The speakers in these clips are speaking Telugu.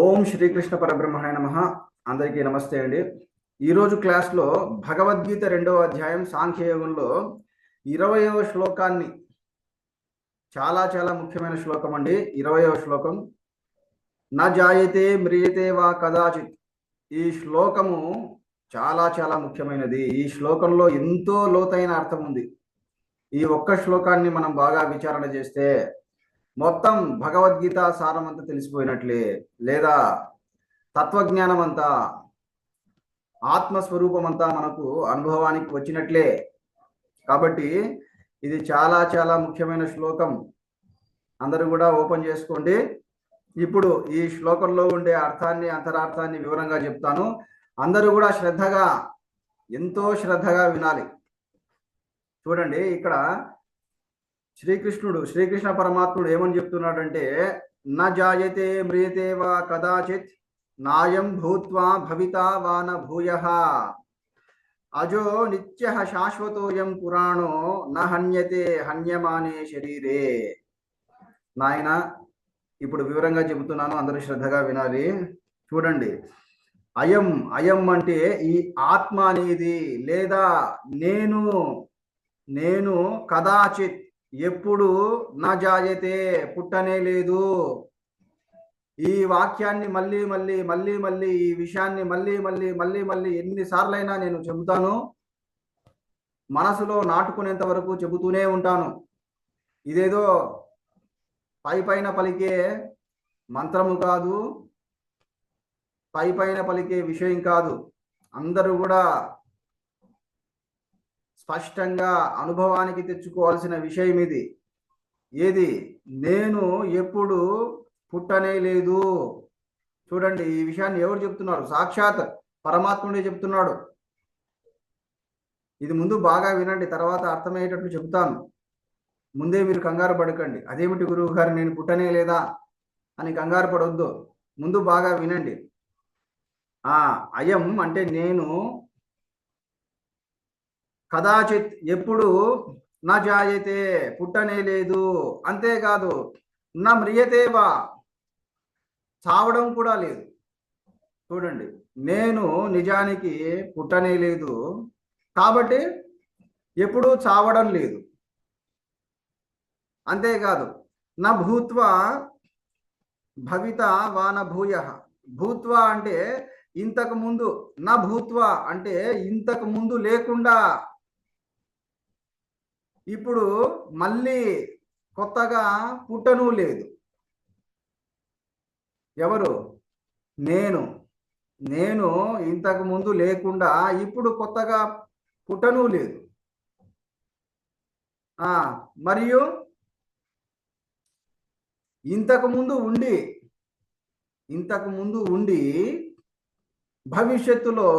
ఓం శ్రీకృష్ణ పరబ్రహ్మణ్య నమ. అందరికీ నమస్తే అండి. ఈరోజు క్లాస్లో భగవద్గీత రెండవ అధ్యాయం సాంఖ్యయోగంలో ఇరవయవ శ్లోకాన్ని చాలా చాలా ముఖ్యమైన శ్లోకం అండి. ఇరవయవ శ్లోకం. నా జాయతే మ్రియతే వా కదాచిత్. ఈ శ్లోకము చాలా చాలా ముఖ్యమైనది. ఈ శ్లోకంలో ఎంతో లోతైన అర్థం ఉంది. ఈ ఒక్క శ్లోకాన్ని మనం బాగా విచారణ చేస్తే మొత్తం భగవద్గీత సారం అంతా తెలిసిపోయినట్లే లేదా తత్వజ్ఞానం అంతా ఆత్మస్వరూపం అంతా మనకు అనుభవానికి వచ్చినట్లే. కాబట్టి ఇది చాలా చాలా ముఖ్యమైన శ్లోకం. అందరూ కూడా ఓపెన్ చేసుకోండి. ఇప్పుడు ఈ శ్లోకంలో ఉండే అర్థాన్ని అంతరార్థాన్ని వివరంగా చెప్తాను. అందరూ కూడా శ్రద్ధగా ఎంతో శ్రద్ధగా వినాలి. చూడండి ఇక్కడ శ్రీకృష్ణుడు శ్రీకృష్ణ పరమాత్ముడు ఏమని చెప్తున్నాడంటే న జాయతే మ్రియతే వా కదాచిత్ నాయం భూత్వా భవితా వాన భూయ. అజో నిత్య శాశ్వతోయం పురాణో న హన్యతే హన్యమానే శరీరే. నాయన ఇప్పుడు వివరంగా చెబుతున్నాను అందరూ శ్రద్ధగా వినాలి. చూడండి అయం అయం అంటే ఈ ఆత్మ అనేది లేదా నేను నేను కదాచిత్ ఎప్పుడు నా జాయతే పుట్టనే లేదు. ఈ వాక్యాన్ని మళ్ళీ మళ్ళీ మళ్ళీ మళ్ళీ ఈ విషయాన్ని మళ్ళీ మళ్ళీ మళ్ళీ మళ్ళీ ఎన్నిసార్లైనా నేను చెబుతాను. మనసులో నాటుకునేంత వరకు చెబుతూనే ఉంటాను. ఇదేదో పై పైన పలికే మంత్రము కాదు. పై పైన పలికే విషయం కాదు. అందరూ కూడా స్పష్టంగా అనుభవానికి తెచ్చుకోవాల్సిన విషయం ఇది. ఏది? నేను ఎప్పుడు పుట్టనే లేదు. చూడండి ఈ విషయాన్ని ఎవరు చెప్తున్నారు? సాక్షాత్ పరమాత్ముడే చెప్తున్నాడు. ఇది ముందు బాగా వినండి తర్వాత అర్థమయ్యేటట్లు చెబుతాను. ముందే మీరు కంగారు పడకండి. అదేమిటి గురువు గారు నేను పుట్టనే లేదా అని కంగారు పడవద్దు ముందు బాగా వినండి. ఆ అయం అంటే నేను కదాచిత్ ఎప్పుడు నా జాయతే పుట్టనే లేదు. అంతేకాదు నా మ్రియతేవా చావడం కూడా లేదు. చూడండి నేను నిజానికి పుట్టనే లేదు. కాబట్టి ఎప్పుడు చావడం లేదు. అంతేకాదు నా భూత్వ భవిత వాన భూయ. భూత్వ అంటే ఇంతకు ముందు నా భూత్వ అంటే ఇంతకు ముందు లేకుండా ఇప్పుడు మళ్ళీ కొత్తగా పుట్టను లేదు. ఎవరు? నేను. నేను ఇంతకు ముందు లేకుండా ఇప్పుడు కొత్తగా పుట్టను లేదు. మరియు ఇంతకు ముందు ఉండి ఇంతకు ముందు ఉండి భవిష్యత్తులో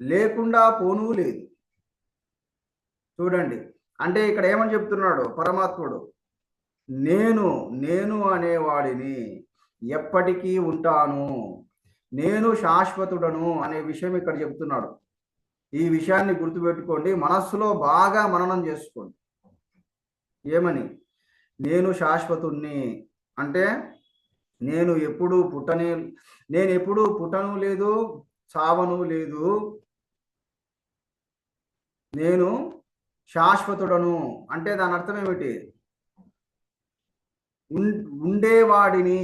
లేకుండా పోను లేదు. చూడండి. అంటే ఇక్కడ ఏమని చెప్తున్నాడు? పరమాత్ముడు నేను నేను అనేవాడిని ఎప్పటికీ ఉంటాను. నేను శాశ్వతుడను అనే విషయం ఇక్కడ చెప్తున్నాడు. ఈ విషయాన్ని గుర్తుపెట్టుకోండి. మనస్సులో బాగా మననం చేసుకోండి. ఏమని? నేను శాశ్వతుణ్ణి. అంటే నేను ఎప్పుడు పుట్టనే నేను ఎప్పుడు పుట్టను లేదు చావను లేదు. నేను శాశ్వతుడను అంటే దాని అర్థం ఏమిటి? ఉండేవాడిని.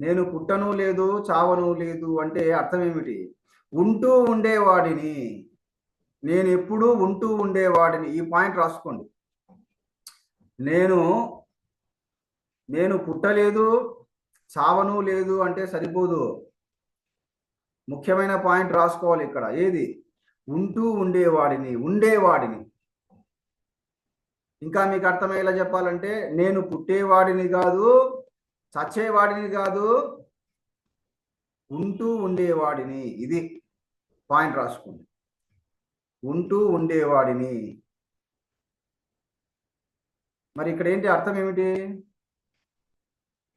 నేను పుట్టను లేదు చావను లేదు అంటే అర్థం ఏమిటి? ఉంటూ ఉండేవాడిని. నేను ఎప్పుడూ ఉంటూ ఉండేవాడిని. ఈ పాయింట్ రాసుకోండి. నేను నేను పుట్టలేదు చావను లేదు అంటే సరిపోదు. ముఖ్యమైన పాయింట్ రాసుకోవాలి ఇక్కడ. ఏది? ఉంటూ ఉండేవాడిని ఉండేవాడిని. ఇంకా మీకు అర్థమయ్యేలా చెప్పాలంటే నేను పుట్టేవాడిని కాదు చచ్చేవాడిని కాదు ఉంటూ ఉండేవాడిని. ఇది పాయింట్ రాసుకోండి. ఉంటూ ఉండేవాడిని. మరి ఇక్కడ ఏంటి అర్థం ఏమిటి?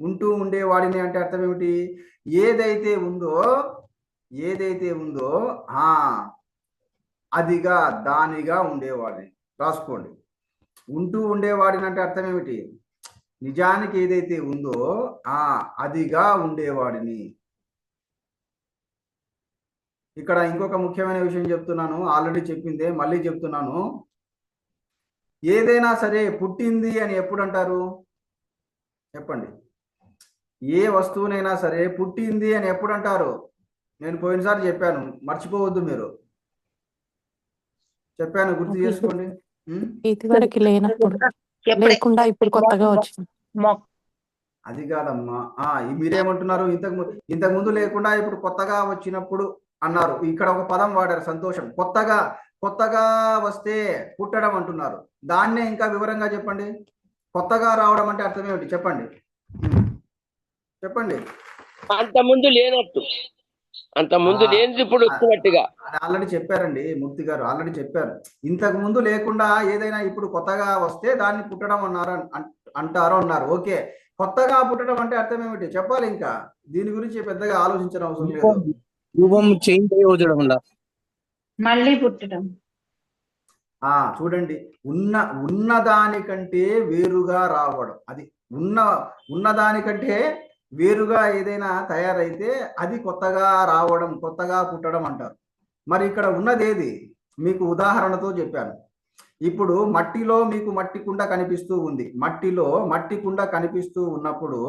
ఉంటూ ఉండేవాడిని అంటే అర్థం ఏమిటి? ఏదైతే ఉందో ఏదైతే ఉందో ఆ అదిగా దానిగా ఉండేవాడిని. రాసుకోండి. ఉంటూ ఉండేవాడిని అంటే అర్థం ఏమిటి? నిజానికి ఏదైతే ఉందో ఆ అదిగా ఉండేవాడిని. ఇక్కడ ఇంకొక ముఖ్యమైన విషయం చెప్తున్నాను. ఆల్రెడీ చెప్పిందే మళ్ళీ చెప్తున్నాను. ఏదైనా సరే పుట్టింది అని ఎప్పుడు అంటారు చెప్పండి. ఏ వస్తువునైనా సరే పుట్టింది అని ఎప్పుడు అంటారు నేను పోయినసారి చెప్పాను. మర్చిపోవద్దు మీరు. చెప్పాను గుర్తు చేసుకోండి. ఉం? ఇది వరకు లేనప్పుడు లేకుండా ఇప్పుడు కొత్తగా వచ్చింది. అది కాదమ్మా. ఆ మీరేమంటున్నారు? ఇంతకు ఇంతకు ముందు లేకుండా ఇప్పుడు కొత్తగా వచ్చినప్పుడు అన్నారు. ఇక్కడ ఒక పదం వాడారు సంతోషం. కొత్తగా కొత్తగా వస్తే పుట్టడం అంటున్నారు. దాన్నే ఇంకా వివరంగా చెప్పండి. కొత్తగా రావడం అంటే అర్థం ఏమిటి? చెప్పండి. చెప్పండి. అంత ముందు లేనట్టు. అంత ముందు. లేనిది ఇప్పుడు వచ్చినట్టుగా. ఆల్రెడీ చెప్పారండి మూర్తి గారు ఆల్రెడీ చెప్పారు. ఇంతకు ముందు లేకుండా ఏదైనా ఇప్పుడు కొత్తగా వస్తే దాన్ని పుట్టడం అన్నారు అన్- అంటారు అన్నారు. ఓకే. కొత్తగా పుట్టడం అంటే అర్థం ఏమిటి? చెప్పాలి ఇంకా. దీని గురించి పెద్దగా ఆలోచించిన అవసరం లేదు. రూపం చేంజ్ అయ్యి వల్ల మళ్ళీ పుట్టడం. ఆ చూడండి. ఉన్న ఉన్న దానికంటే వేరుగా రావడం. అది ఉన్న ఉన్న దానికంటే వేరుగా ఏదైనా తయారైతే అది కొత్తగా రావడం కొత్తగా పుట్టడం అంటారు. మరి ఇక్కడ ఉన్నది ఏది? మీకు ఉదాహరణతో చెప్పాను. ఇప్పుడు మట్టిలో మీకు మట్టి కుండ కనిపిస్తూ ఉంది. మట్టిలో మట్టి కుండ కనిపిస్తూ ఉన్నప్పుడు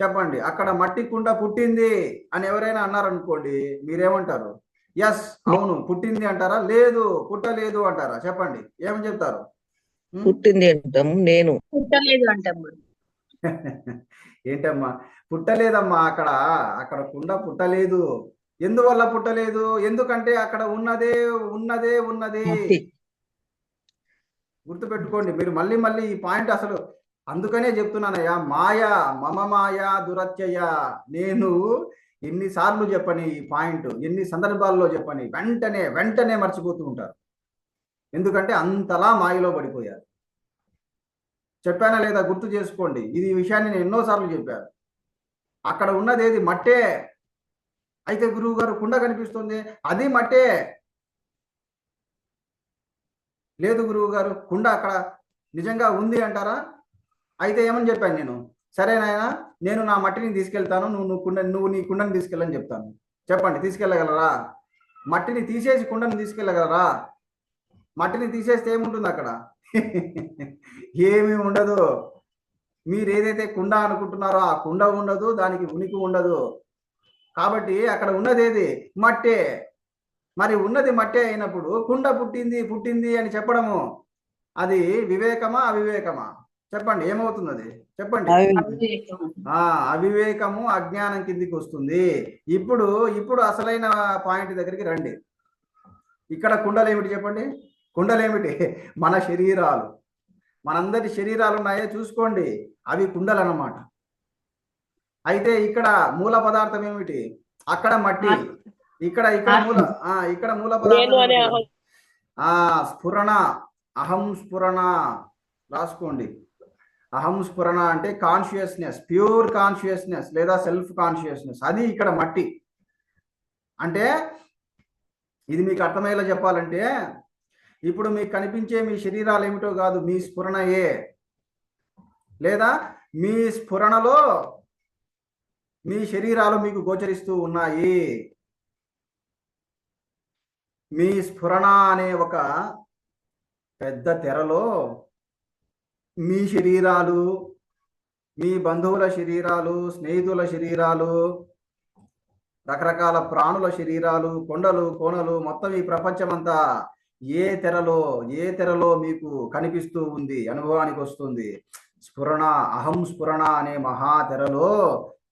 చెప్పండి అక్కడ మట్టి కుండ పుట్టింది అని ఎవరైనా అన్నారనుకోండి మీరేమంటారు? ఎస్ అవును పుట్టింది అంటారా? లేదు పుట్టలేదు అంటారా? చెప్పండి ఏమని చెప్తారు? పుట్టింది అంటాం నేను. పుట్టలేదు అంటాం ఏంటమ్మా? పుట్టలేదమ్మా అక్కడ. అక్కడ కుండ పుట్టలేదు. ఎందువల్ల పుట్టలేదు? ఎందుకంటే అక్కడ ఉన్నదే ఉన్నదే ఉన్నదే. గుర్తుపెట్టుకోండి మీరు మళ్ళీ మళ్ళీ ఈ పాయింట్ అసలు అందుకనే చెప్తున్నానయ్యా మాయ మమ మాయ దురత్యయ. నేను ఎన్నిసార్లు చెప్పని ఈ పాయింట్ ఎన్ని సందర్భాల్లో చెప్పని వెంటనే వెంటనే మర్చిపోతూ ఉంటారు. ఎందుకంటే అంతలా మాయలో పడిపోయారు. చెప్పానా లేదా గుర్తు చేసుకోండి. ఇది విషయాన్ని నేను ఎన్నోసార్లు చెప్పాను. అక్కడ ఉన్నది ఏది? మట్టే. అయితే గురువు గారు కుండ కనిపిస్తుంది. అది మట్టే. లేదు గురువు గారు కుండ అక్కడ నిజంగా ఉంది అంటారా? అయితే ఏమని చెప్పాను నేను? సరే నాయనా నేను నా మట్టిని తీసుకెళ్తాను. నువ్వు నువ్వు కుండ నువ్వు నీ కుండని తీసుకెళ్ళని చెప్తాను. చెప్పండి తీసుకెళ్ళగలరా? మట్టిని తీసేసి కుండని తీసుకెళ్ళగలరా? మట్టిని తీసేస్తే ఏముంటుంది అక్కడ? ఏమీ ఉండదు. మీరు ఏదైతే కుండ అనుకుంటున్నారో ఆ కుండ ఉండదు దానికి ఉనికి ఉండదు. కాబట్టి అక్కడ ఉన్నది ఏది మట్టే. మరి ఉన్నది మట్టే అయినప్పుడు కుండ పుట్టింది పుట్టింది అని చెప్పడము అది వివేకమా అవివేకమా? చెప్పండి ఏమవుతుంది అది చెప్పండి ఆ అవివేకము అజ్ఞానం కిందికి వస్తుంది. ఇప్పుడు ఇప్పుడు అసలైన పాయింట్ దగ్గరికి రండి. ఇక్కడ కుండలు ఏమిటి చెప్పండి? కుండలు ఏమిటి మన శరీరాలు. మనందరి శరీరాలు ఉన్నాయో చూసుకోండి. అవి కుండలు అన్నమాట అయితే ఇక్కడ మూల పదార్థం ఏమిటి? అక్కడ మట్టి ఇక్కడ ఇక్కడ మూల ఆ ఇక్కడ మూల పదార్థం ఆ స్ఫురణ అహం స్ఫురణ రాసుకోండి. అహం స్ఫురణ అంటే కాన్షియస్నెస్ ప్యూర్ కాన్షియస్నెస్ లేదా సెల్ఫ్ కాన్షియస్నెస్ అది ఇక్కడ మట్టి. అంటే ఇది మీకు అర్థమయ్యేలా చెప్పాలంటే ఇప్పుడు మీకు కనిపించే మీ శరీరాలు ఏమిటో కాదు మీ స్ఫురణయే. లేదా మీ స్ఫురణలో మీ శరీరాలు మీకు గోచరిస్తూ ఉన్నాయి. మీ స్ఫురణ అనే ఒక పెద్ద తెరలో మీ శరీరాలు మీ బంధువుల శరీరాలు స్నేహితుల శరీరాలు రకరకాల ప్రాణుల శరీరాలు కొండలు కోనలు మొత్తం ఈ ప్రపంచమంతా ఏ తెరలో ఏ తెరలో మీకు కనిపిస్తూ ఉంది అనుభవానికి వస్తుంది. స్ఫురణ అహం స్ఫురణ అనే మహా తెరలో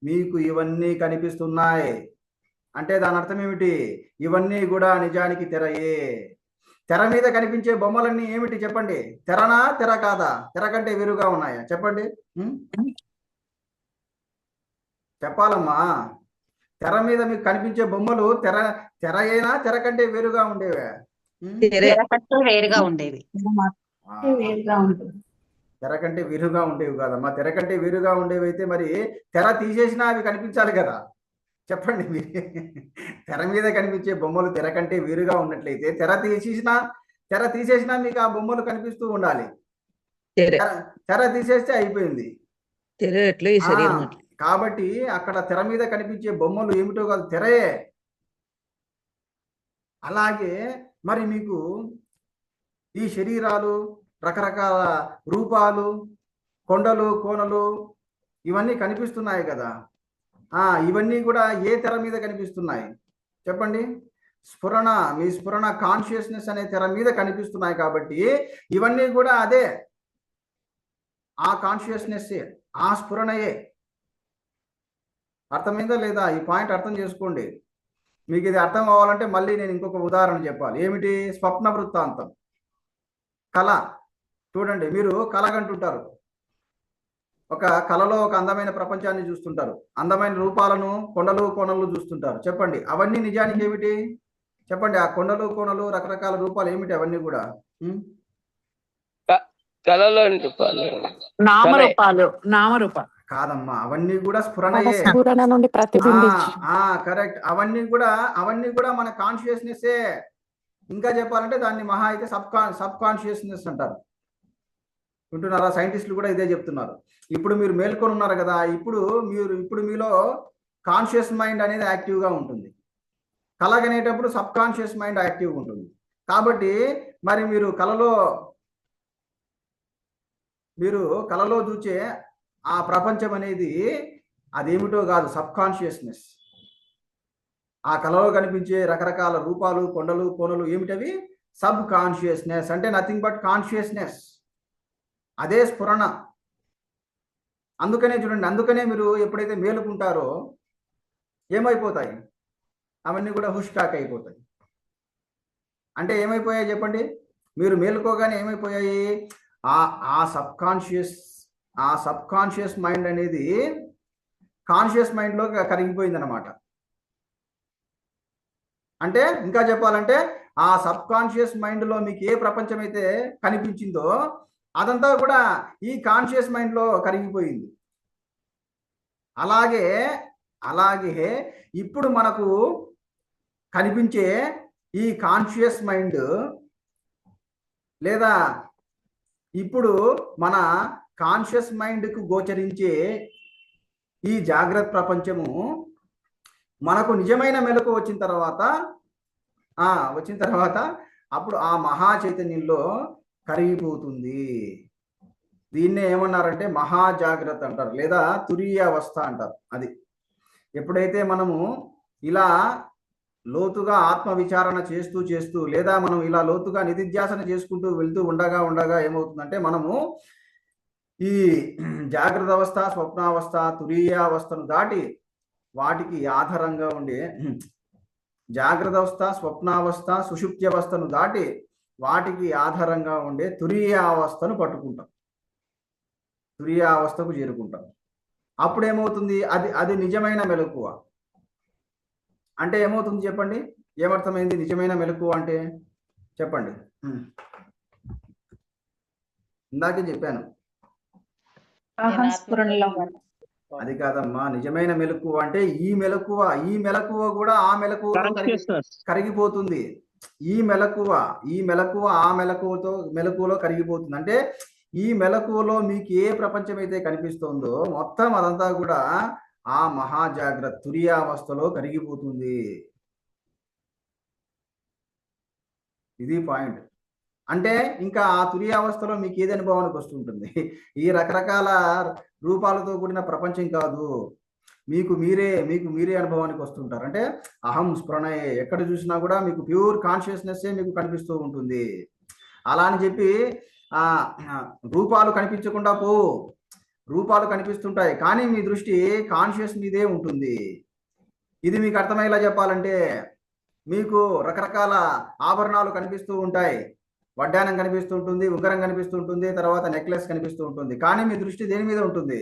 మీకు ఇవన్నీ కనిపిస్తున్నాయి. అంటే దాని అర్థం ఏమిటి? ఇవన్నీ కూడా నిజానికి తెరయే. తెర మీద కనిపించే బొమ్మలన్నీ ఏమిటి చెప్పండి? తెరనా తెర కాదా? తెర కంటే వేరుగా ఉన్నాయా? చెప్పండి? చెప్పాలమ్మా. తెర మీద మీకు కనిపించే బొమ్మలు తెర తెర అయినా తెర కంటే వేరుగా ఉండేవే. వేరుగా ఉండేవి. తెర కంటే వేరుగా ఉండేవి కాదమ్మా తెర కంటే వేరుగా ఉండేవి అయితే మరి తెర తీసేసినా అవి కనిపించాలి కదా. చెప్పండి మీరు. తెర మీద కనిపించే బొమ్మలు తెర కంటే వేరుగా ఉన్నట్లయితే తెర తీసేసినా తెర తీసేసినా మీకు ఆ బొమ్మలు కనిపిస్తూ ఉండాలి. తెరే. తెర తెర తీసేస్తే అయిపోయింది. తెర కాబట్టి అక్కడ తెర మీద కనిపించే బొమ్మలు ఏమిటో కాదు తెరయే. అలాగే మరి మీకు ఈ శరీరాలు రకరకాల రూపాలు కొండలు కోనలు ఇవన్నీ కనిపిస్తున్నాయి కదా. ఆ ఇవన్నీ కూడా ఏ తెర మీద కనిపిస్తున్నాయి? చెప్పండి. స్ఫురణ మీ స్ఫురణ కాన్షియస్నెస్ అనే తెర మీద కనిపిస్తున్నాయి కాబట్టి ఇవన్నీ కూడా అదే. ఆ కాన్షియస్నెస్ ఆ స్ఫురణయే. అర్థమైందా లేదా? ఈ పాయింట్ అర్థం చేసుకోండి. మీకు ఇది అర్థం అవ్వాలంటే మళ్ళీ నేను ఇంకొక ఉదాహరణ చెప్పాలి. ఏమిటి? స్వప్న వృత్తాంతం. కళ. చూడండి మీరు కలగంటుంటారు. ఒక కళలో ఒక అందమైన ప్రపంచాన్ని చూస్తుంటారు. అందమైన రూపాలను కొండలు కోణలు చూస్తుంటారు. చెప్పండి అవన్నీ నిజానికి ఏమిటి? చెప్పండి ఆ కొండలు కోణలు రకరకాల రూపాలు ఏమిటి అవన్నీ కూడా? ఉం? కళలో రూపాలు? నామరూపాలు నామరూపాలు. కాదమ్మా అవన్నీ కూడా స్ఫురణ నుండి కరెక్ట్. అవన్నీ కూడా అవన్నీ కూడా మన కాన్షియస్నెస్ ఇంకా చెప్పాలంటే దాన్ని మహా అయితే సబ్ కాన్ సబ్ కాన్షియస్నెస్ అంటారు. వింటున్నారా? సైంటిస్టులు కూడా ఇదే చెప్తున్నారు. ఇప్పుడు మీరు మేల్కొని ఉన్నారు కదా ఇప్పుడు మీరు ఇప్పుడు మీలో కాన్షియస్ మైండ్ అనేది యాక్టివ్గా ఉంటుంది. కలగనేటప్పుడు సబ్ కాన్షియస్ మైండ్ యాక్టివ్గా ఉంటుంది. కాబట్టి మరి మీరు కలలో మీరు కలలో చూచే ఆ ప్రపంచం అనేది అదేమిటో కాదు సబ్ కాన్షియస్నెస్ ఆ కళలో కనిపించే రకరకాల రూపాలు కొండలు కోనలు ఏమిటవి? సబ్ కాన్షియస్నెస్ అంటే నథింగ్ బట్ కాన్షియస్నెస్ అదే స్ఫురణ. అందుకనే చూడండి అందుకనే మీరు ఎప్పుడైతే మేలుకుంటారో ఏమైపోతాయి? అవన్నీ కూడా హుష్టాక్ అయిపోతాయి. అంటే ఏమైపోయాయి చెప్పండి? మీరు మేలుకోగానే ఏమైపోయాయి? ఆ ఆ సబ్ కాన్షియస్ ఆ సబ్ కాన్షియస్ మైండ్ అనేది కాన్షియస్ మైండ్లో కరిగిపోయింది అనమాట అంటే ఇంకా చెప్పాలంటే ఆ సబ్ కాన్షియస్ మైండ్లో మీకు ఏ ప్రపంచం అయితే కనిపించిందో అదంతా కూడా ఈ కాన్షియస్ మైండ్లో కరిగిపోయింది. అలాగే అలాగే ఇప్పుడు మనకు కనిపించే ఈ కాన్షియస్ మైండ్ లేదా ఇప్పుడు మన కాన్షియస్ మైండ్కు గోచరించే ఈ జాగ్రత్త ప్రపంచము మనకు నిజమైన మెలకు వచ్చిన తర్వాత వచ్చిన తర్వాత అప్పుడు ఆ మహా చైతన్యంలో కరిగిపోతుంది. దీన్నే ఏమన్నారంటే మహాజాగ్రత్త అంటారు లేదా తురియావస్థ అంటారు అది. ఎప్పుడైతే మనము ఇలా లోతుగా ఆత్మ విచారణ చేస్తూ చేస్తూ లేదా మనం ఇలా లోతుగా నిధిధ్యాసన చేసుకుంటూ వెళ్తూ ఉండగా ఉండగా ఏమవుతుందంటే మనము ఈ జాగ్రత్త అవస్థ స్వప్నావస్థ తురీయావస్థను దాటి వాటికి ఆధారంగా ఉండే జాగ్రత్త అవస్థ స్వప్నావస్థ సుషుప్తి అవస్థను దాటి వాటికి ఆధారంగా ఉండే తురీయ అవస్థను పట్టుకుంటాం. తురీయ అవస్థకు చేరుకుంటాం. అప్పుడు ఏమవుతుంది అది అది నిజమైన మెలకువ. అంటే ఏమవుతుంది చెప్పండి? ఏమర్థమైంది? నిజమైన మెలకువ అంటే చెప్పండి. ఇందాకే చెప్పాను. అది కాదమ్మా. నిజమైన మెలకువ అంటే ఈ మెలకువ ఈ మెలకువ కూడా ఆ మెలకువ కరిగిపోతుంది. ఈ మెలకువ ఈ మెలకువ ఆ మెలకువతో మెలకువలో కరిగిపోతుంది. అంటే ఈ మెలకువలో మీకు ఏ ప్రపంచం అయితే కనిపిస్తోందో మొత్తం అదంతా కూడా ఆ మహాజాగ్రత్త తురియావస్థలో కరిగిపోతుంది. ఇది పాయింట్. అంటే ఇంకా ఆ తురియావస్థలో మీకు ఏది అనుభవానికి వస్తుంటుంది? ఈ రకరకాల రూపాలతో కూడిన ప్రపంచం కాదు. మీకు మీరే మీకు మీరే అనుభవానికి వస్తుంటారు. అంటే అహం స్ఫురణయే ఎక్కడ చూసినా కూడా మీకు ప్యూర్ కాన్షియస్నెస్ మీకు కనిపిస్తూ ఉంటుంది. అలా అని చెప్పి ఆ ఆ, రూపాలు కనిపించకుండా పో రూపాలు కనిపిస్తుంటాయి కానీ మీ దృష్టి కాన్షియస్ మీదే ఉంటుంది. ఇది మీకు అర్థమయ్యేలా చెప్పాలంటే మీకు రకరకాల ఆభరణాలు కనిపిస్తూ ఉంటాయి. వడ్డానం కనిపిస్తూ ఉంటుంది ఉంగరం కనిపిస్తూ ఉంటుంది తర్వాత నెక్లెస్ కనిపిస్తూ ఉంటుంది కానీ మీ దృష్టి దేని మీద ఉంటుంది?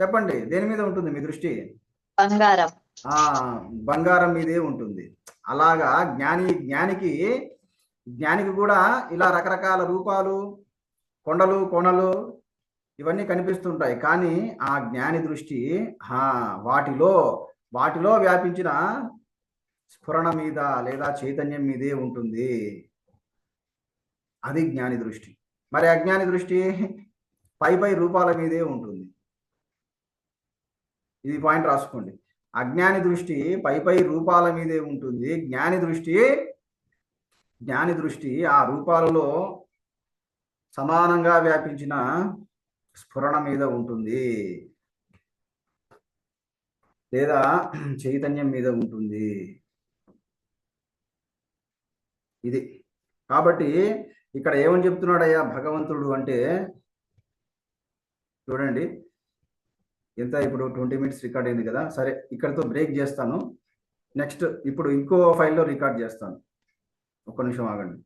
చెప్పండి దేని మీద ఉంటుంది మీ దృష్టి? బంగారం. ఆ బంగారం మీదే ఉంటుంది. అలాగా జ్ఞాని జ్ఞానికి జ్ఞానికి కూడా ఇలా రకరకాల రూపాలు కొండలు కోణలు ఇవన్నీ కనిపిస్తుంటాయి. కానీ ఆ జ్ఞాని దృష్టి ఆ వాటిలో వాటిలో వ్యాపించిన స్ఫురణ మీద లేదా చైతన్యం మీదే ఉంటుంది. అది జ్ఞాని దృష్టి. మరి అజ్ఞాని దృష్టి పై పై రూపాల మీదే ఉంటుంది. ఇది పాయింట్ రాసుకోండి. అజ్ఞాని దృష్టి పై పై రూపాల మీదే ఉంటుంది. జ్ఞాని దృష్టి జ్ఞాని దృష్టి ఆ రూపాలలో సమానంగా వ్యాపించిన స్ఫురణ మీద ఉంటుంది. లేదా చైతన్యం మీద ఉంటుంది. ఇది. కాబట్టి ఇక్కడ ఏమని చెప్తున్నాడయ్యా భగవంతుడు అంటే చూడండి. ఎంత ఇప్పుడు ట్వంటీ మినిట్స్ రికార్డ్ అయింది కదా సరే ఇక్కడతో బ్రేక్ చేస్తాను. నెక్స్ట్ ఇప్పుడు ఇంకో ఫైల్లో రికార్డ్ చేస్తాను. ఒక్క నిమిషం ఆగండి.